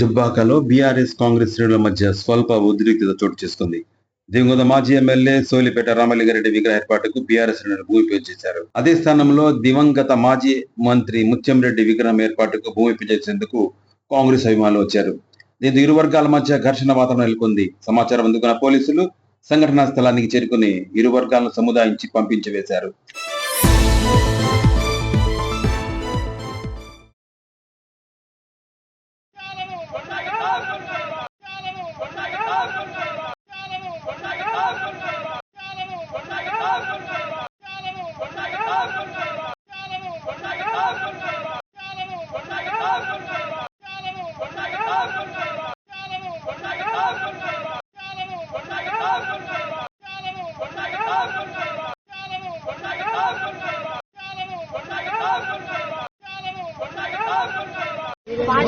దుబ్బాకలో బీఆర్ఎస్ కాంగ్రెస్ శ్రేణుల మధ్య స్వల్ప ఉద్రిక్తత చోటు చేసుకుంది. దివంగత మాజీ ఎమ్మెల్యే సోలిపేట రామలింగారెడ్డి విగ్రహ ఏర్పాటుకు బీఆర్ఎస్ శ్రేణులు భూమి పూజ చేశారు. అదే స్థానంలో దివంగత మాజీ మంత్రి ముత్యంరెడ్డి విగ్రహం ఏర్పాటుకు భూమి పూజ చేసేందుకు కాంగ్రెస్ అభిమానులు వచ్చారు. దీంతో ఇరు వర్గాల మధ్య ఘర్షణ వాతావరణం నెలకొంది. సమాచారం అందుకున్న పోలీసులు సంఘటనా స్థలానికి చేరుకుని ఇరు వర్గాలను సముదాయించి పంపించి వేశారు. పాట